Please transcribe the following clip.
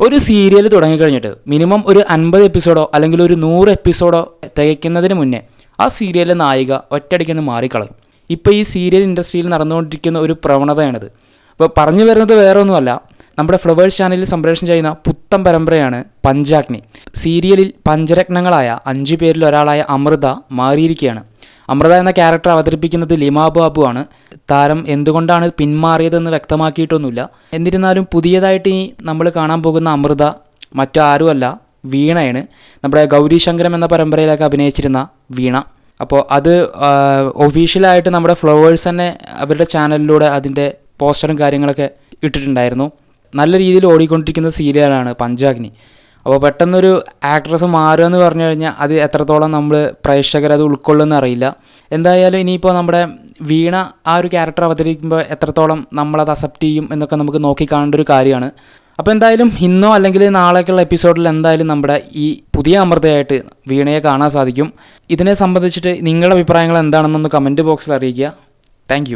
ഒരു serial തുടങ്ങിക്കഴിഞ്ഞിട്ട് minimum ഒരു അൻപത് എപ്പിസോഡോ അല്ലെങ്കിൽ ഒരു നൂറ് എപ്പിസോഡോ തികയ്ക്കുന്നതിന് മുന്നേ ആ സീരിയലിലെ നായിക ഒറ്റയടിക്കൊന്ന് മാറിക്കളയും. ഇപ്പോൾ ഈ സീരിയൽ ഇൻഡസ്ട്രിയിൽ നടന്നുകൊണ്ടിരിക്കുന്ന ഒരു പ്രവണതയാണിത്. അപ്പോൾ പറഞ്ഞു വരുന്നത് വേറെ ഒന്നുമല്ല നമ്മുടെ ഫ്ലവേഴ്സ് ചാനലിൽ സംപ്രേഷണം ചെയ്യുന്ന പുത്തൻ പരമ്പരയാണ് പഞ്ചാഗ്നി. സീരിയലിൽ പഞ്ചരത്നങ്ങളായ അഞ്ചു പേരിൽ ഒരാളായ അമൃത മാറിയിരിക്കുകയാണ്. അമൃത എന്ന ക്യാരക്ടർ അവതരിപ്പിക്കുന്നത് ലിമാ ബാബു ആണ്. താരം എന്തുകൊണ്ടാണ് പിന്മാറിയതെന്ന് വ്യക്തമാക്കിയിട്ടൊന്നുമില്ല. എന്നിരുന്നാലും പുതിയതായിട്ട് ഈ നമ്മൾ കാണാൻ പോകുന്ന അമൃത മറ്റാരുമല്ല വീണയാണ്. നമ്മുടെ ഗൗരി ശങ്കരം എന്ന പരമ്പരയിലൊക്കെ അഭിനയിച്ചിരുന്ന വീണ. അപ്പോൾ അത് ഒഫീഷ്യലായിട്ട് നമ്മുടെ ഫ്ലവേഴ്സ് തന്നെ അവരുടെ ചാനലിലൂടെ അതിന്റെ പോസ്റ്ററും കാര്യങ്ങളൊക്കെ ഇട്ടിട്ടുണ്ടായിരുന്നു. നല്ല രീതിയിൽ ഓടിക്കൊണ്ടിരിക്കുന്ന സീരിയലാണ് പഞ്ചാഗ്നി. അപ്പോൾ പെട്ടെന്നൊരു ആക്ട്രസ് മാറുക എന്ന് പറഞ്ഞു കഴിഞ്ഞാൽ അത് എത്രത്തോളം നമ്മൾ പ്രേക്ഷകർ അത് ഉൾക്കൊള്ളുമെന്ന് അറിയില്ല. എന്തായാലും ഇനിയിപ്പോൾ നമ്മുടെ വീണ ആ ഒരു ക്യാരക്ടർ അവതരിക്കുമ്പോൾ എത്രത്തോളം നമ്മളത് അക്സെപ്റ്റ് ചെയ്യും എന്നൊക്കെ നമുക്ക് നോക്കി കാണേണ്ട ഒരു കാര്യമാണ്. അപ്പോൾ എന്തായാലും ഇന്നോ അല്ലെങ്കിൽ നാളേക്കുള്ള എപ്പിസോഡിൽ എന്തായാലും നമ്മുടെ ഈ പുതിയ അമൃതയായിട്ട് വീണയെ കാണാൻ സാധിക്കും. ഇതിനെ സംബന്ധിച്ചിട്ട് നിങ്ങളുടെ അഭിപ്രായങ്ങൾ എന്താണെന്നൊന്ന് കമന്റ് ബോക്സിൽ അറിയിക്കുക. താങ്ക്